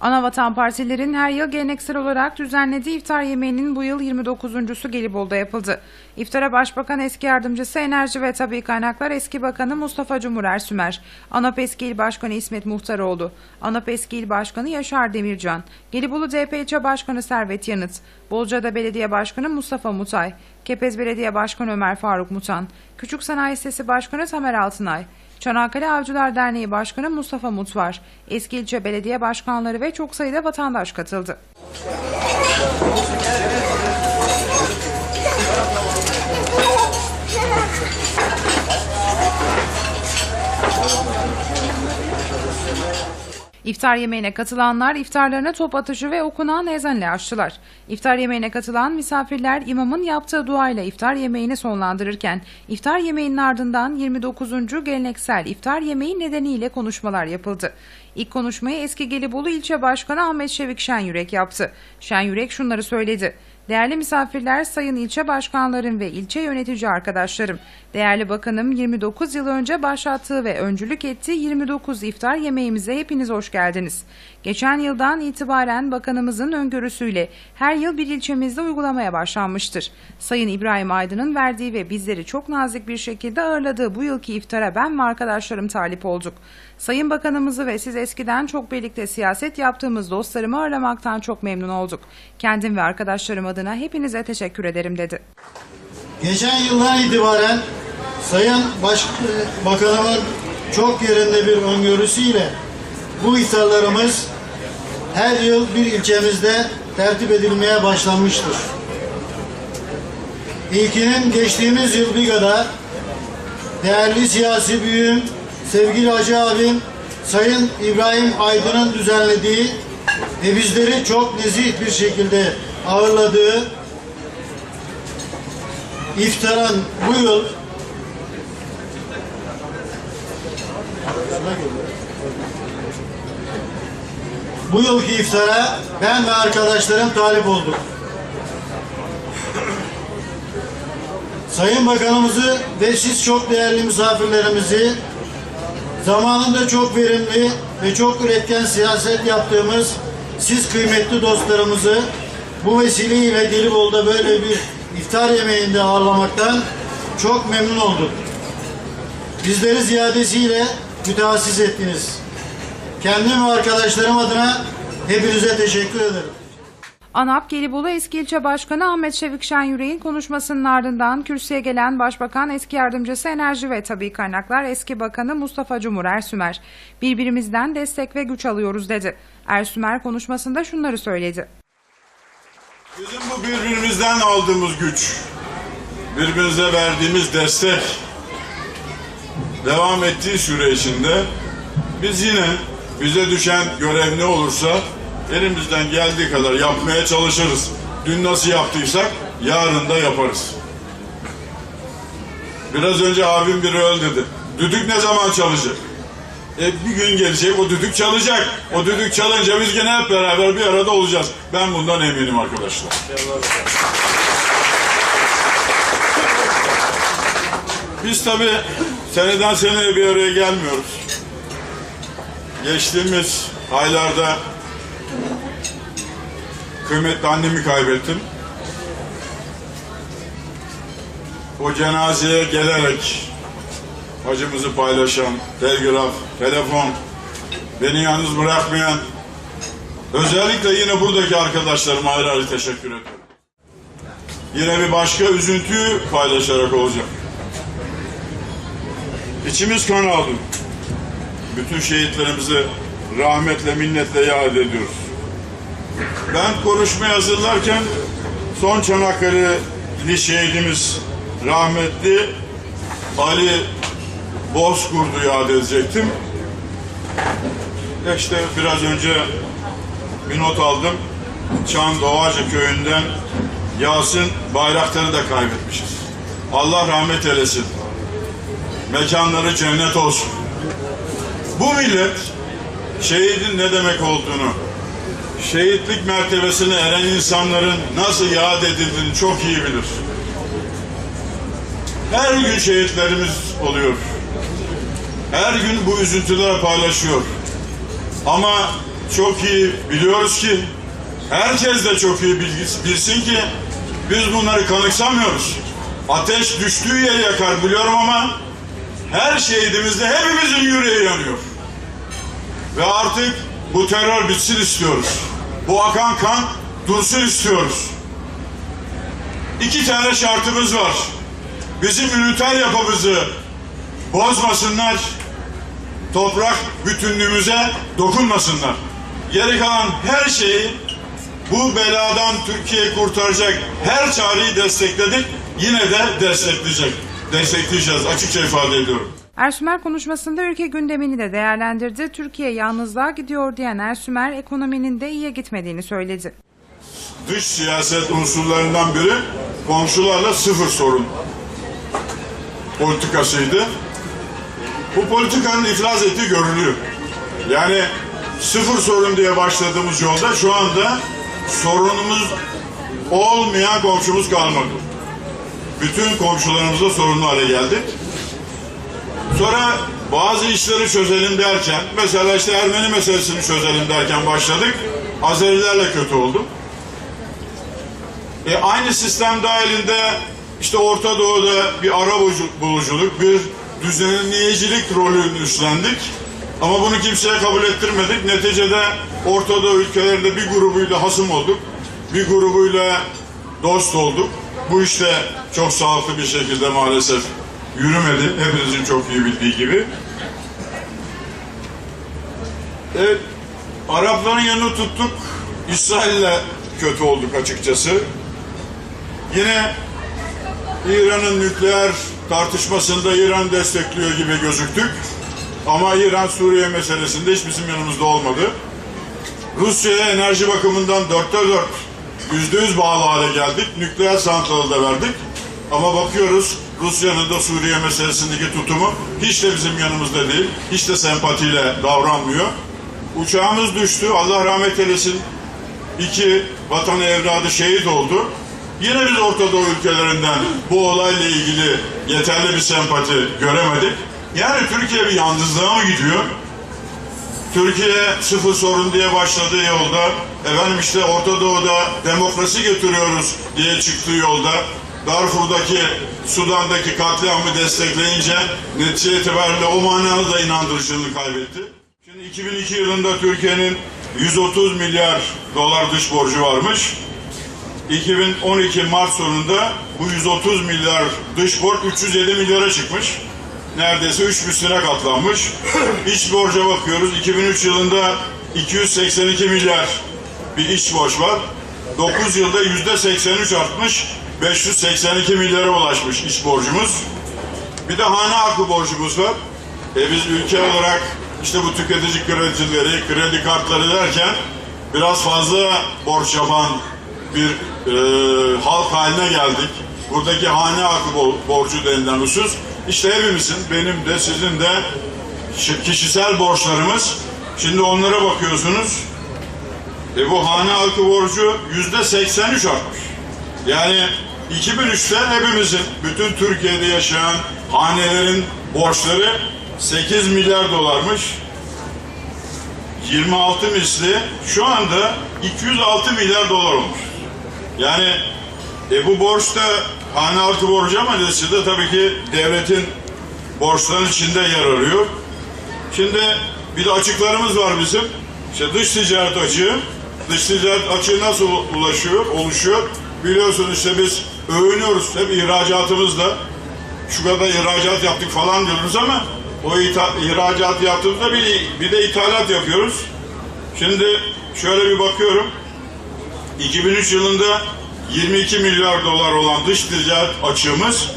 Anavatan partilerin her yıl geleneksel olarak düzenlediği iftar yemeğinin bu yıl 29.sü Gelibolu'da yapıldı. İftara Başbakan Eski Yardımcısı Enerji ve Tabi Kaynaklar Eski Bakanı Mustafa Cumhur Ersümer, ANAP Eski İl Başkanı İsmet Muhtaroğlu, ANAP Eski İl Başkanı Yaşar Demircan, Gelibolu DP İlçe Başkanı Servet Yanıt, Bolca'da Belediye Başkanı Mustafa Mutay, Kepez Belediye Başkanı Ömer Faruk Mutan, Küçük Sanayi Sitesi Başkanı Tamer Altınay, Çanakkale Avcılar Derneği Başkanı Mustafa Mutvar, eski ilçe belediye başkanları ve çok sayıda vatandaş katıldı. İftar yemeğine katılanlar iftarlarını top atışı ve okunan ezanla açtılar. İftar yemeğine katılan misafirler imamın yaptığı duayla iftar yemeğini sonlandırırken iftar yemeğinin ardından 29. geleneksel iftar yemeği nedeniyle konuşmalar yapıldı. İlk konuşmayı eski Gelibolu ilçe başkanı Ahmet Şevik Şenyürek yaptı. Şenyürek şunları söyledi. Değerli misafirler, sayın ilçe başkanlarım ve ilçe yönetici arkadaşlarım. Değerli bakanım 29 yıl önce başlattığı ve öncülük ettiği 29 iftar yemeğimize hepiniz hoş geldiniz. Geçen yıldan itibaren bakanımızın öngörüsüyle her yıl bir ilçemizde uygulamaya başlanmıştır. Sayın İbrahim Aydın'ın verdiği ve bizleri çok nazik bir şekilde ağırladığı bu yılki iftara ben ve arkadaşlarım talip olduk. Sayın Bakanımızı ve siz eskiden çok birlikte siyaset yaptığımız dostlarımı ağırlamaktan çok memnun olduk. Kendim ve arkadaşlarım adına hepinize teşekkür ederim dedi. Geçen yıldan itibaren Sayın Baş Bakanımın çok yerinde bir öngörüsüyle bu iftarlarımız her yıl bir ilçemizde tertip edilmeye başlanmıştır. İlkinin geçtiğimiz yıl Biga'da değerli siyasi büyüğüm, sevgili Hacı abim Sayın İbrahim Aydın'ın düzenlediği ve bizleri çok nezih bir şekilde ağırladığı iftaran bu yıl bu yılki iftara ben ve arkadaşlarım talip olduk. Sayın Bakanımızı ve siz çok değerli misafirlerimizi zamanında çok verimli ve çok üretken siyaset yaptığımız siz kıymetli dostlarımızı bu vesileyle Gelibolu'da böyle bir iftar yemeğinde ağırlamaktan çok memnun olduk. Bizleri ziyadesiyle mütehassıs ettiniz. Kendim ve arkadaşlarım adına hepinize teşekkür ederim. ANAP Gelibolu Eski İlçe Başkanı Ahmet Şevik Şenyürek'in konuşmasının ardından kürsüye gelen Başbakan Eski Yardımcısı Enerji ve Tabi Kaynaklar Eski Bakanı Mustafa Cumhur Ersümer, birbirimizden destek ve güç alıyoruz dedi. Ersümer konuşmasında şunları söyledi. Bizim bu birbirimizden aldığımız güç, birbirimize verdiğimiz destek devam ettiği süre içinde biz yine bize düşen görev ne olursa elimizden geldiği kadar yapmaya çalışırız. Dün nasıl yaptıysak yarın da yaparız. Biraz önce abim biri öyle dedi. Düdük ne zaman çalacak? E bir gün gelecek o düdük çalacak. O düdük çalınca biz gene hep beraber bir arada olacağız. Ben bundan eminim arkadaşlar. Biz tabi seneden seneye bir araya gelmiyoruz. Geçtiğimiz aylarda kıymetli annemi kaybettim. O cenazeye gelerek acımızı paylaşan, telgraf, telefon, beni yalnız bırakmayan, özellikle yine buradaki arkadaşlarıma ayrı ayrı teşekkür ediyorum. Yine bir başka üzüntüyü paylaşarak olacak. İçimiz kan aldı. Bütün şehitlerimizi rahmetle, minnetle yad ediyoruz. Ben konuşmayı hazırlarken son Çanakkale'li şehidimiz rahmetli Ali Bozkurt'u yad edecektim. İşte biraz önce bir not aldım. Çan Doğacı köyünden Yasin Bayraktar'ı da kaybetmişiz. Allah rahmet eylesin. Mekanları cennet olsun. Bu millet şehidin ne demek olduğunu, şehitlik mertebesine eren insanların nasıl yad edildiğini çok iyi bilir. Her gün şehitlerimiz oluyor. Her gün bu üzüntüler paylaşıyor. Ama çok iyi biliyoruz ki herkes de çok iyi bilsin ki biz bunları kanıksamıyoruz. Ateş düştüğü yeri yakar biliyorum ama her şehidimizde hepimizin yüreği yanıyor. Ve artık bu terör bitsin istiyoruz. Bu akan kan dursun istiyoruz. İki tane şartımız var. Bizim üniter yapımızı bozmasınlar, toprak bütünlüğümüze dokunmasınlar. Geri kalan her şeyi bu beladan Türkiye'yi kurtaracak her çareyi destekledik. Yine de destekleyecek. Destekleyeceğiz. Açıkça ifade ediyorum. Ersümer konuşmasında ülke gündemini de değerlendirdi. Türkiye yalnızlığa gidiyor diyen Ersümer ekonominin de iyiye gitmediğini söyledi. Dış siyaset unsurlarından biri komşularla sıfır sorun politikasıydı. Bu politikanın iflas ettiği görülüyor. Yani sıfır sorun diye başladığımız yolda şu anda sorunumuz olmayan komşumuz kalmadı. Bütün komşularımızla sorunlu hale geldik. Sonra bazı işleri çözelim derken, mesela işte Ermeni meselesini çözelim derken başladık. Azerilerle kötü olduk. E, aynı sistem dahilinde işte Orta Doğu'da bir ara bulucu- buluculuk, bir düzenleyicilik rolünü üstlendik. Ama bunu kimseye kabul ettirmedik. Neticede Orta Doğu ülkelerinde bir grubuyla hasım olduk. Bir grubuyla dost olduk. Bu işte çok sağlıklı bir şekilde maalesef yürümedi. Hepinizin çok iyi bildiği gibi. Evet, Arapların yanını tuttuk. İsrail'le kötü olduk açıkçası. Yine İran'ın nükleer tartışmasında İran destekliyor gibi gözüktük. Ama İran Suriye meselesinde hiç bizim yanımızda olmadı. Rusya'ya enerji bakımından dörtte dört, yüzde yüz bağlı hale geldik. Nükleer santralı da verdik. Ama bakıyoruz Rusya'nın da Suriye meselesindeki tutumu hiç de bizim yanımızda değil. Hiç de sempatiyle davranmıyor. Uçağımız düştü. Allah rahmet eylesin. İki vatan evladı şehit oldu. Yine biz Orta Doğu ülkelerinden bu olayla ilgili yeterli bir sempati göremedik. Yani Türkiye bir yalnızlığa mı gidiyor? Türkiye sıfır sorun diye başladığı yolda, efendim işte Orta Doğu'da demokrasi getiriyoruz diye çıktığı yolda, Darfur'daki, Sudan'daki katliamı destekleyince netice itibariyle o manada da inandırıcılığını kaybetti. Şimdi 2002 yılında Türkiye'nin 130 milyar dolar dış borcu varmış. 2012 Mart sonunda bu 130 milyar dış borç 307 milyara çıkmış. Neredeyse 3 misline katlanmış. İç borca bakıyoruz. 2003 yılında 282 milyar bir iç borç var. 9 yılda yüzde 83 artmış. 582 milyara ulaşmış iç borcumuz. Bir de hane halkı borcumuz var. E biz ülke olarak işte bu tüketici kredileri, kredi kartları derken biraz fazla borç yapan bir e, halk haline geldik. Buradaki hane halkı bo- borcu denilen husus işte hepimizin, benim de sizin de şi- kişisel borçlarımız. Şimdi onlara bakıyorsunuz. E bu hane halkı borcu yüzde 83 artmış. Yani 2003'te hepimizin, bütün Türkiye'de yaşayan hanelerin borçları 8 milyar dolarmış. 26 misli şu anda 206 milyar dolar olmuş. Yani e, bu borçta hane halkı borcu ama neticede tabii ki devletin borçların içinde yer arıyor. Şimdi bir de açıklarımız var bizim. İşte dış ticaret açığı. Dış ticaret açığı nasıl ulaşıyor, oluşuyor? Biliyorsunuz işte biz övünüyoruz hep ihracatımızla. Şu kadar ihracat yaptık falan diyoruz ama o ihracat yaptığımızda bir, bir de ithalat yapıyoruz. Şimdi şöyle bir bakıyorum. 2003 yılında 22 milyar dolar olan dış ticaret açığımız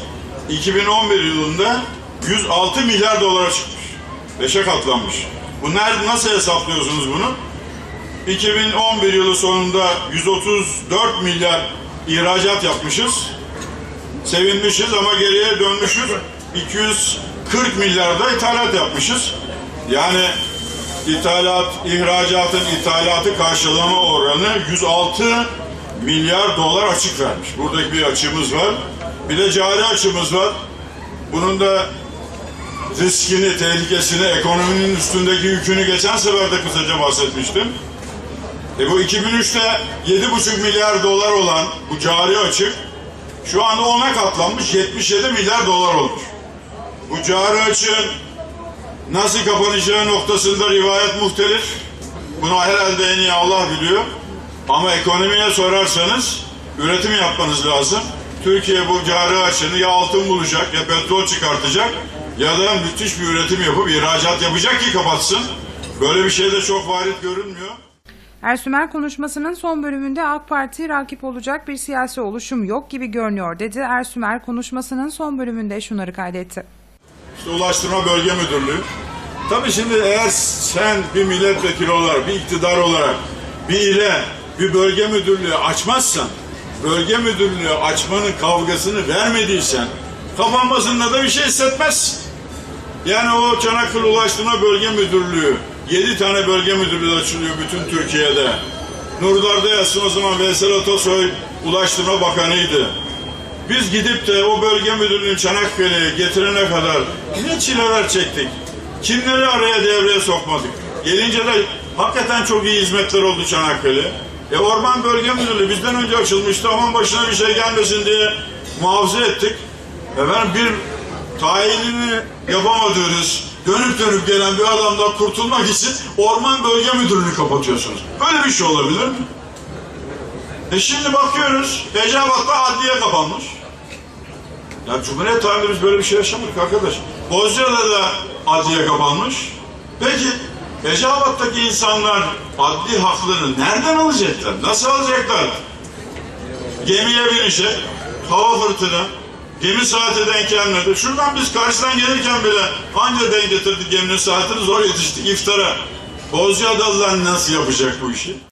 2011 yılında 106 milyar dolara çıkmış. Beşe katlanmış. Bu nerede, nasıl hesaplıyorsunuz bunu? 2011 yılı sonunda 134 milyar ihracat yapmışız. Sevinmişiz ama geriye dönmüşüz. 240 milyarda ithalat yapmışız. Yani ithalat, ihracatın ithalatı karşılama oranı 106 milyar dolar açık vermiş. Buradaki bir açığımız var. Bir de cari açığımız var. Bunun da riskini, tehlikesini, ekonominin üstündeki yükünü geçen sefer de kısaca bahsetmiştim. E bu 2003'te 7,5 milyar dolar olan bu cari açık şu anda 10'a katlanmış 77 milyar dolar olmuş. Bu cari açığın nasıl kapanacağı noktasında rivayet muhtelif. Bunu herhalde en iyi Allah biliyor. Ama ekonomiye sorarsanız üretim yapmanız lazım. Türkiye bu cari açığını ya altın bulacak ya petrol çıkartacak ya da müthiş bir üretim yapıp ihracat yapacak ki kapatsın. Böyle bir şey de çok varit görünmüyor. Ersümer konuşmasının son bölümünde AK Parti rakip olacak bir siyasi oluşum yok gibi görünüyor dedi. Ersümer konuşmasının son bölümünde şunları kaydetti. İşte Ulaştırma Bölge Müdürlüğü. Tabii şimdi eğer sen bir milletvekili olarak, bir iktidar olarak bir ile bir bölge müdürlüğü açmazsan, bölge müdürlüğü açmanın kavgasını vermediysen, kapanmasında da bir şey hissetmezsin. Yani o Çanakkale Ulaştırma Bölge Müdürlüğü, yedi tane bölge müdürlüğü açılıyor bütün Türkiye'de. Nurdar'da yazsın o zaman Veysel Atasoy Ulaştırma Bakanı'ydı. Biz gidip de o bölge müdürlüğünü Çanakkale'ye getirene kadar ne çileler çektik. Kimleri araya devreye sokmadık. Gelince de hakikaten çok iyi hizmetler oldu Çanakkale. E Orman Bölge Müdürlüğü bizden önce açılmıştı. Aman başına bir şey gelmesin diye muhafaza ettik. Efendim bir tayinini yapamadığınız, dönüp dönüp gelen bir adamdan kurtulmak için Orman Bölge Müdürlüğü'nü kapatıyorsunuz. Böyle bir şey olabilir mi? E şimdi bakıyoruz, Eceabat'ta adliye kapanmış. Ya Cumhuriyet tarihinde biz böyle bir şey yaşamadık arkadaş. Bozcaada da adliye kapanmış. Peki Eceabat'taki insanlar adli haklarını nereden alacaklar? Nasıl alacaklar? Gemiye binecek, hava fırtına, gemi saati denk gelmedi. Şuradan biz karşıdan gelirken bile anca denk getirdik geminin saatini zor yetiştik iftara. Bozcaadalılar nasıl yapacak bu işi?